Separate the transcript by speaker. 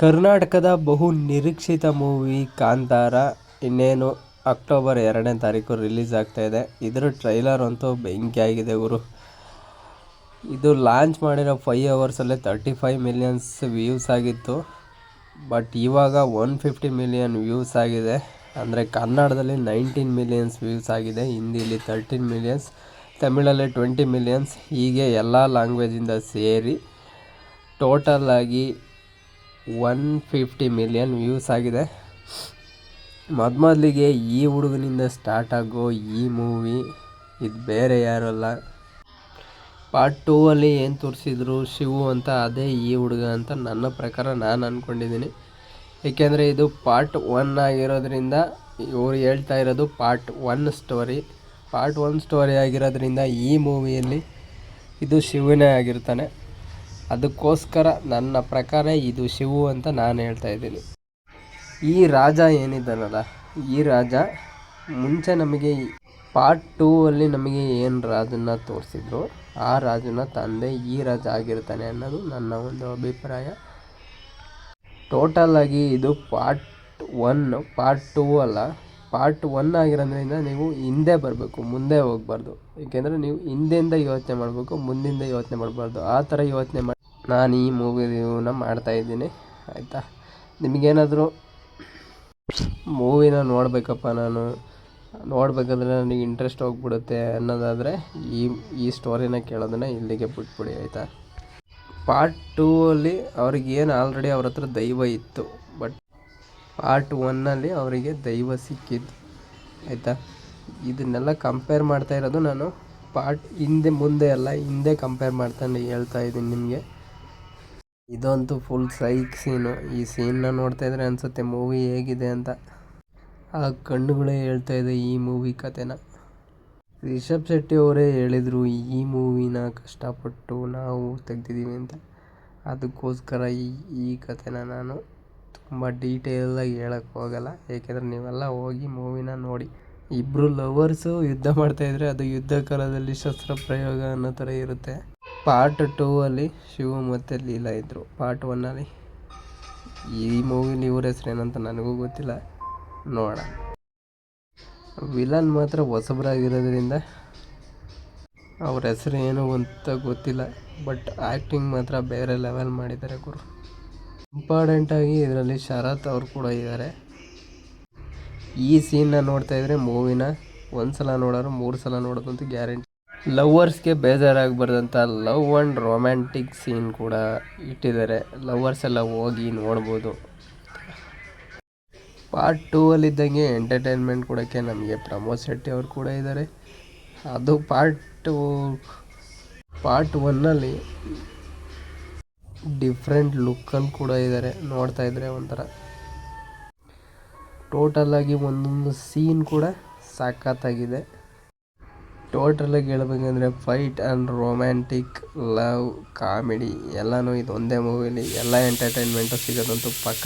Speaker 1: ಕರ್ನಾಟಕದ ಬಹು ನಿರೀಕ್ಷಿತ ಮೂವಿ ಕಾಂತಾರ ಇನ್ನೇನು ಅಕ್ಟೋಬರ್ ಎರಡನೇ ತಾರೀಕು ರಿಲೀಸ್ ಇದೆ. ಇದರ ಟ್ರೈಲರ್ ಅಂತೂ ಬೆಂಕಿಯಾಗಿದೆ ಗುರು. ಇದು ಲಾಂಚ್ ಮಾಡಿರೋ ಫೈವ್ ಅವರ್ಸಲ್ಲೇ ತರ್ಟಿ ಫೈವ್ ಮಿಲಿಯನ್ಸ್ ವ್ಯೂಸ್ ಆಗಿತ್ತು. ಬಟ್ ಇವಾಗ ಒನ್ ಫಿಫ್ಟಿ ಮಿಲಿಯನ್ ವ್ಯೂಸ್ ಆಗಿದೆ. ಅಂದರೆ ಕನ್ನಡದಲ್ಲಿ ನೈನ್ಟೀನ್ ಮಿಲಿಯನ್ಸ್ ವ್ಯೂಸ್ ಆಗಿದೆ ಹಿಂದಿಲಿ ತರ್ಟೀನ್ ಮಿಲಿಯನ್ಸ್ ತಮಿಳಲ್ಲಿ ಟ್ವೆಂಟಿ ಮಿಲಿಯನ್ಸ್ ಹೀಗೆ ಎಲ್ಲ ಲ್ಯಾಂಗ್ವೇಜಿಂದ ಸೇರಿ ಟೋಟಲ್ ಆಗಿ ಒನ್ ಫಿಫ್ಟಿ ಮಿಲಿಯನ್ ವ್ಯೂಸ್ ಆಗಿದೆ. ಮೊದಮೊದಲಿಗೆ ಈ ಹುಡುಗನಿಂದ ಸ್ಟಾರ್ಟ್ ಆಗೋ ಈ ಮೂವಿ ಇದು ಬೇರೆ ಯಾರಲ್ಲ ಪಾರ್ಟ್ ಟೂ ಅಲ್ಲಿ ಏನು ತೋರಿಸಿದ್ರು ಶಿವು ಅಂತ ಅದೇ ಈ ಹುಡುಗ ಅಂತ ನನ್ನ ಪ್ರಕಾರ ನಾನು ಅಂದ್ಕೊಂಡಿದ್ದೀನಿ ಏಕೆಂದರೆ ಇದು ಪಾರ್ಟ್ ಒನ್ ಆಗಿರೋದ್ರಿಂದ ಇವರು ಹೇಳ್ತಾ ಇರೋದು part one story part one story ಆಗಿರೋದ್ರಿಂದ ಈ ಮೂವಿಯಲ್ಲಿ ಇದು ಶಿವನೇ ಆಗಿರ್ತಾನೆ. ಅದಕ್ಕೋಸ್ಕರ ನನ್ನ ಪ್ರಕಾರ ಇದು ಶಿವು ಅಂತ ನಾನು ಹೇಳ್ತಾ ಇದ್ದೀನಿ. ಈ ರಾಜ ಏನಿದ್ದಾನಲ್ಲ, ಈ ರಾಜ ಮುಂಚೆ ನಮಗೆ ಪಾರ್ಟ್ ಟೂ ಅಲ್ಲಿ ನಮಗೆ ಏನು ರಾಜನ್ನ ತೋರಿಸಿದ್ರು ಆ ರಾಜನ ತಂದೆ ಈ ರಾಜ ಆಗಿರ್ತಾನೆ ಅನ್ನೋದು ನನ್ನ ಒಂದು ಅಭಿಪ್ರಾಯ. ಟೋಟಲ್ ಆಗಿ ಇದು ಪಾರ್ಟ್ ಒನ್ ಪಾರ್ಟ್ ಟೂ ಅಲ್ಲ. ಪಾರ್ಟ್ ಒನ್ ಆಗಿರೋದ್ರಿಂದ ನೀವು ಹಿಂದೆ ಬರಬೇಕು, ಮುಂದೆ ಹೋಗ್ಬಾರ್ದು. ಏಕೆಂದರೆ ನೀವು ಹಿಂದೆಯಿಂದ ಯೋಚನೆ ಮಾಡಬೇಕು, ಮುಂದಿಂದ ಯೋಚನೆ ಮಾಡಬಾರ್ದು. ಆ ಥರ ಯೋಚನೆ ಮಾಡಿ ನಾನು ಈ ಮೂವಿ ರಿವ್ಯೂನ ಮಾಡ್ತಾಯಿದ್ದೀನಿ ಆಯಿತಾ? ನಿಮಗೇನಾದರೂ ಮೂವಿನ ನೋಡಬೇಕಪ್ಪ ನಾನು. ನೋಡಬೇಕಂದ್ರೆ ನನಗೆ ಇಂಟ್ರೆಸ್ಟ್ ಹೋಗ್ಬಿಡುತ್ತೆ ಅನ್ನೋದಾದರೆ ಈ ಈ ಸ್ಟೋರಿನ ಕೇಳೋದನ್ನ ಇಲ್ಲಿಗೆ ಬಿಟ್ಬಿಡಿ, ಆಯಿತಾ? ಪಾರ್ಟ್ ಟೂ ಅಲ್ಲಿ ಅವ್ರಿಗೆ ಏನು ಆಲ್ರೆಡಿ ಅವ್ರ ಹತ್ರ ದೈವ ಇತ್ತು ಬಟ್ ಪಾರ್ಟ್ ಒನ್ನಲ್ಲಿ ಅವರಿಗೆ ದೈವ ಸಿಕ್ಕಿತ್ತು ಆಯಿತಾ? ಇದನ್ನೆಲ್ಲ ಕಂಪೇರ್ ಮಾಡ್ತಾ ಇರೋದು ನಾನು ಪಾರ್ಟ್ ಹಿಂದೆ, ಮುಂದೆ ಅಲ್ಲ, ಹಿಂದೆ ಕಂಪೇರ್ ಮಾಡ್ತಾನೆ ಹೇಳ್ತಾ ಇದ್ದೀನಿ ನಿಮಗೆ. ಇದಂತೂ ಫುಲ್ ಸೈಕ್ ಸೀನು ಈ ಸೀನ್ನ ನೋಡ್ತಾ ಇದ್ರೆ ಅನಿಸುತ್ತೆ ಮೂವಿ ಹೇಗಿದೆ ಅಂತ. ಆ ಕಣ್ಣುಗಳೇ ಹೇಳ್ತಾ ಇದೆ ಈ ಮೂವಿ ಕತೆನ. ರಿಷಬ್ ಶೆಟ್ಟಿ ಅವರೇ ಹೇಳಿದರು, ಈ ಮೂವಿನ ಕಷ್ಟಪಟ್ಟು ನಾವು ತೆಗ್ದಿದ್ದೀವಿ ಅಂತ. ಅದಕ್ಕೋಸ್ಕರ ಈ ಈ ಕತೆನ ನಾನು ತುಂಬ ಡೀಟೇಲಾಗಿ ಹೇಳಕ್ಕೆ ಹೋಗಲ್ಲ. ಏಕೆಂದರೆ ನೀವೆಲ್ಲ ಹೋಗಿ ಮೂವಿನ ನೋಡಿ. ಇಬ್ಬರು ಲವರ್ಸು ಯುದ್ಧ ಮಾಡ್ತಾಯಿದ್ರೆ ಅದು ಯುದ್ಧ ಕಾಲದಲ್ಲಿ ಶಸ್ತ್ರ ಪ್ರಯೋಗ ಅನ್ನೋ ಥರ ಇರುತ್ತೆ. ಪಾರ್ಟ್ ಟೂ ಅಲ್ಲಿ ಶಿವ ಮತ್ತು ಲೀಲಾ ಇದ್ದರು ಪಾರ್ಟ್ ಒನ್ನಲ್ಲಿ ಈ ಮೂವಿ ಇವ್ರ ಹೆಸರು ಏನಂತ ನನಗೂ ಗೊತ್ತಿಲ್ಲ. ನೋಡೋಣ. ವಿಲನ್ ಮಾತ್ರ ಹೊಸಬರಾಗಿರೋದ್ರಿಂದ ಅವ್ರ ಹೆಸರು ಏನು ಅಂತ ಗೊತ್ತಿಲ್ಲ. ಬಟ್ ಆ್ಯಕ್ಟಿಂಗ್ ಮಾತ್ರ ಬೇರೆ ಲೆವೆಲ್ ಮಾಡಿದ್ದಾರೆ ಗುರು. ಇಂಪಾರ್ಟೆಂಟಾಗಿ ಇದರಲ್ಲಿ ಶರತ್ ಅವರು ಕೂಡ ಇದ್ದಾರೆ. ಈ ಸೀನ್ನ ನೋಡ್ತಾ ಇದ್ರೆ ಮೂವಿನ ಒಂದು ಸಲ ನೋಡೋರು ಮೂರು ಸಲ ನೋಡೋದಂತೂ ಗ್ಯಾರಂಟಿ ಲವ್ವರ್ಸ್ಗೆ ಬೇಜಾರಾಗಬಾರ್ದಂತ ಲವ್ ಆ್ಯಂಡ್ ರೊಮ್ಯಾಂಟಿಕ್ ಸೀನ್ ಕೂಡ ಇಟ್ಟಿದ್ದಾರೆ. ಲವ್ವರ್ಸ್ ಎಲ್ಲ ಹೋಗಿ ನೋಡ್ಬೋದು. ಪಾರ್ಟ್ ಟೂ ಅಲ್ಲಿದ್ದಂಗೆ ಎಂಟರ್ಟೈನ್ಮೆಂಟ್ ಕೊಡೋಕ್ಕೆ ನಮಗೆ ಪ್ರಮೋದ್ ಶೆಟ್ಟಿ ಅವರು ಕೂಡ ಇದ್ದಾರೆ. ಅದು ಪಾರ್ಟ್ ಟು ಪಾರ್ಟ್ ಒನ್ನಲ್ಲಿ ಡಿಫ್ರೆಂಟ್ ಲುಕ್ಕಲ್ಲಿ ಕೂಡ ಇದ್ದಾರೆ. ನೋಡ್ತಾ ಇದ್ದರೆ ಒಂಥರ. ಟೋಟಲಾಗಿ ಒಂದೊಂದು ಸೀನ್ ಕೂಡ ಸಖತ್ತಾಗಿದೆ ಟೋಟಲಾಗಿ ಹೇಳ್ಬೇಕಂದ್ರೆ fight and romantic love comedy ಎಲ್ಲನೂ ಇದೊಂದೇ ಮೂವಿಲಿ ಎಲ್ಲ ಎಂಟರ್ಟೈನ್ಮೆಂಟು ಸಿಗೋದಂತೂ ಪಕ್ಕ.